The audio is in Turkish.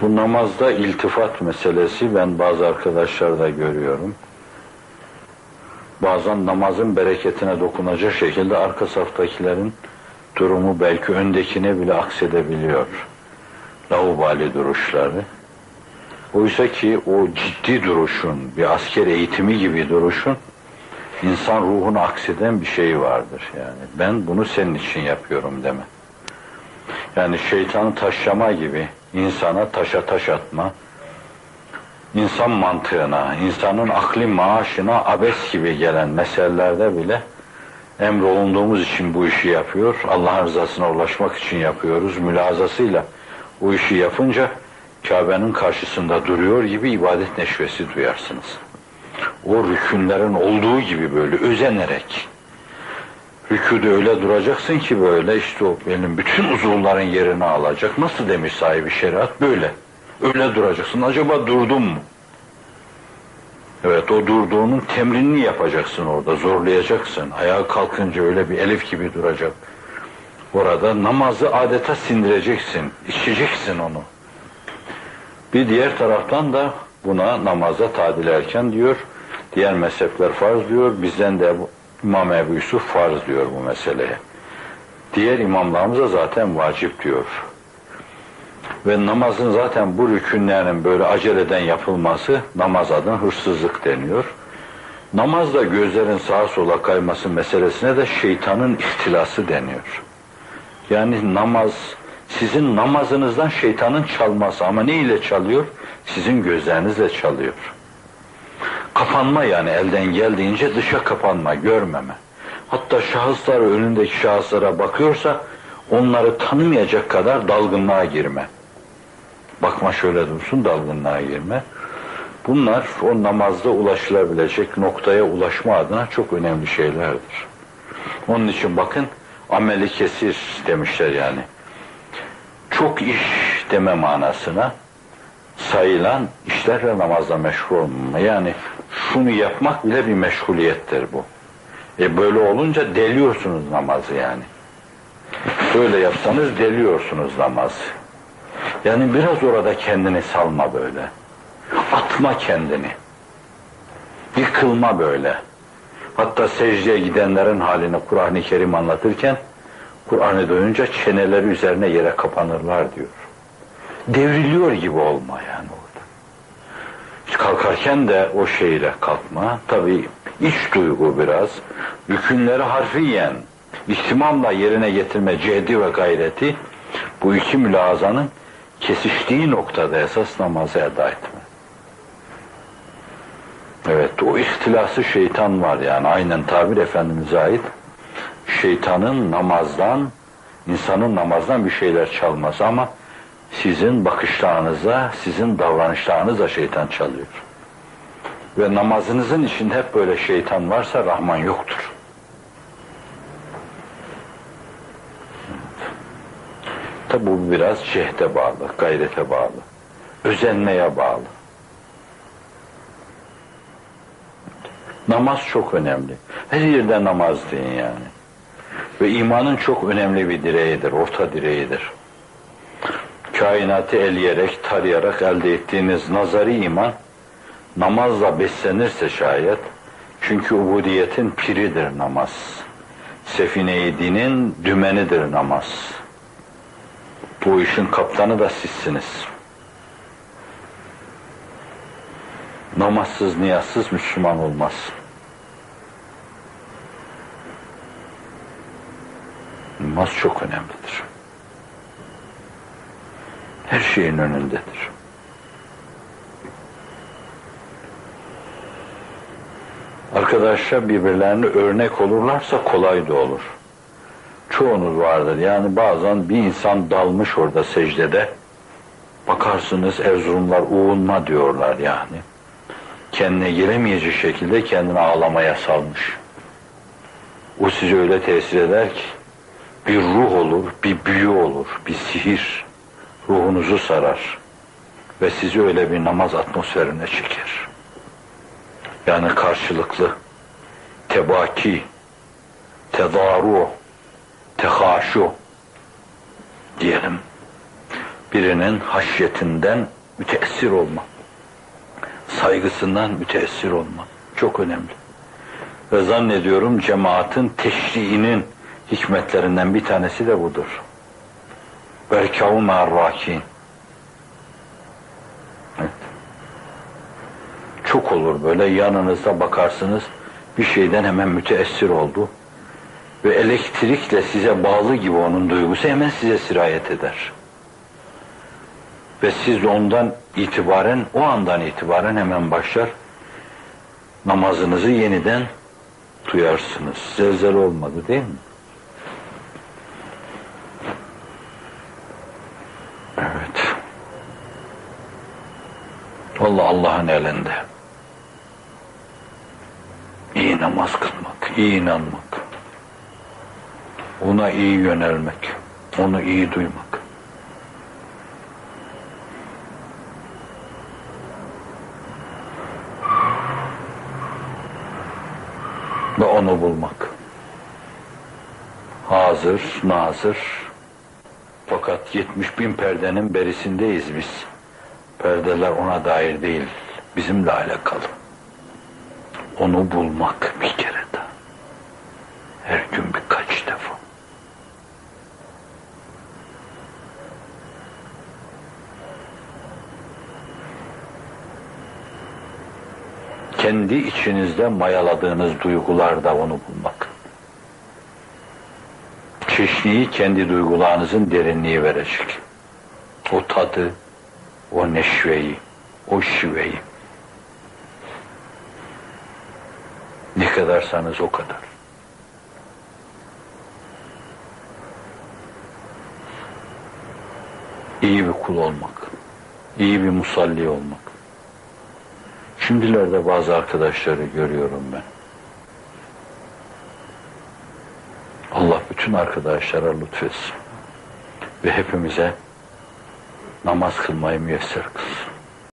Bu namazda iltifat meselesi ben bazı arkadaşlarda görüyorum. Bazen namazın bereketine dokunacak şekilde arka saftakilerin durumu belki öndekine bile aksedebiliyor. Laubali duruşları. Oysa ki o ciddi duruşun, bir asker eğitimi gibi duruşun insan ruhunu akseden bir şey vardır yani. Ben bunu senin için yapıyorum deme. Yani şeytanı taşlama gibi insana taşa taş atma, insan mantığına, insanın akli maaşına abes gibi gelen meselelerde bile emrolunduğumuz için bu işi yapıyor, Allah'ın rızasına ulaşmak için yapıyoruz, mülazasıyla o işi yapınca Kabe'nin karşısında duruyor gibi ibadet neşvesi duyarsınız. O rükünlerin olduğu gibi böyle özenerek rüküde öyle duracaksın ki böyle işte o benim bütün uzuvların yerini alacak. Nasıl demiş sahibi şeriat? Böyle. Öyle duracaksın. Acaba durdun mu? Evet o durduğunun temrinini yapacaksın orada. Zorlayacaksın. Ayağa kalkınca öyle bir elif gibi duracak. Orada namazı adeta sindireceksin. içeceksin onu. Bir diğer taraftan da buna namaza tadil erken diyor. Diğer mezhepler farz diyor. Bizden de İmam Ebu Yusuf farz diyor bu meseleye. Diğer imamlarımız da zaten vacip diyor. Ve namazın zaten bu rükünlerinin böyle aceleden yapılması namaz adına hırsızlık deniyor. Namazda gözlerin sağa sola kayması meselesine de şeytanın ihtilası deniyor. Yani namaz sizin namazınızdan şeytanın çalması ama ne ile çalıyor? Sizin gözlerinizle çalıyor. Kapanma yani elden geldiğince dışa kapanma, görmeme. Hatta şahıslar önündeki şahıslara bakıyorsa onları tanımayacak kadar dalgınlığa girme. Bakma şöyle dursun dalgınlığa girme. Bunlar o namazda ulaşılabilecek noktaya ulaşma adına çok önemli şeylerdir. Onun için bakın ameli kesir demişler yani. Çok iş deme manasına sayılan işlerle namazda meşgul olmama. Yani şunu yapmak bile bir meşguliyettir bu. E böyle olunca deliyorsunuz namazı yani. Böyle yapsanız deliyorsunuz namazı. Yani biraz orada kendini salma böyle. Atma kendini. Yıkılma böyle. Hatta secdeye gidenlerin halini Kur'an-ı Kerim anlatırken Kur'an'ı duyunca çeneleri üzerine yere kapanırlar diyor. Devriliyor gibi olma yani orada. Kalkarken de o şeyle kalkma. Tabi iç duygu biraz. Rükünleri harfiyen ihtimamla yerine getirme cehdi ve gayreti bu iki mülazanın kesiştiği noktada esas namazı eda etme. Evet o ihtilası şeytan var yani aynen tabir Efendimiz'e ait şeytanın namazdan insanın namazdan bir şeyler çalması ama sizin bakışlarınıza, sizin davranışlarınıza şeytan çalıyor. Ve namazınızın içinde hep böyle şeytan varsa Rahman yoktur. Tabi bu biraz cehde bağlı, gayrete bağlı, özenmeye bağlı. Namaz çok önemli. Her yerde namaz deyin yani. Ve imanın çok önemli bir direğidir, orta direğidir. Kainatı eleyerek, tarayarak elde ettiğiniz nazari iman, namazla beslenirse şayet, çünkü ubudiyetin piridir namaz. Sefine-i dinin dümenidir namaz. Bu işin kaptanı da sizsiniz. Namazsız, niyazsız Müslüman olmaz. Namaz çok önemlidir. Her şeyin önündedir. Arkadaşlar birbirlerine örnek olurlarsa kolay da olur. Çoğunuz vardır. Yani bazen bir insan dalmış orada secdede. Bakarsınız Erzurumlar uğunma diyorlar yani. Kendine giremeyecek şekilde kendini ağlamaya salmış. O sizi öyle tesir eder ki bir ruh olur, bir büyü olur, bir sihir ruhunuzu sarar ve sizi öyle bir namaz atmosferine çeker. Yani karşılıklı, tebaki, tedaru, tehaşu diyelim. birinin haşyetinden müteessir olma. Saygısından müteessir olma. Çok önemli. Ve zannediyorum cemaatin teşriğinin hikmetlerinden bir tanesi de budur. Berkâhu ma'arrâkîn. Evet. Çok olur böyle yanınızda bakarsınız bir şeyden hemen müteessir oldu. Ve elektrikle size bağlı gibi onun duygusu hemen size sirayet eder. Ve siz ondan itibaren, o andan itibaren hemen başlar namazınızı yeniden duyarsınız. Zelzele olmadı değil mi? Allah Allah'ın elinde. İyi namaz kılmak, iyi inanmak. Ona iyi yönelmek, onu iyi duymak. Ve onu bulmak. Hazır, nazır. Fakat 70 bin perdenin berisindeyiz biz. Perdeler ona dair değil, bizimle alakalı. Onu bulmak bir kere daha. Her gün birkaç defa. Kendi içinizde mayaladığınız duygularda onu bulmak. Çeşniyi kendi duygularınızın derinliği verecek. O tadı, o neşveyi, o şiveyi. Ne kadarsanız o kadar. İyi bir kul olmak, iyi bir musalli olmak. Şimdilerde bazı arkadaşları görüyorum ben. Allah bütün arkadaşlara lütfetsin. Ve hepimize namaz kılmayı müyesser kılsın.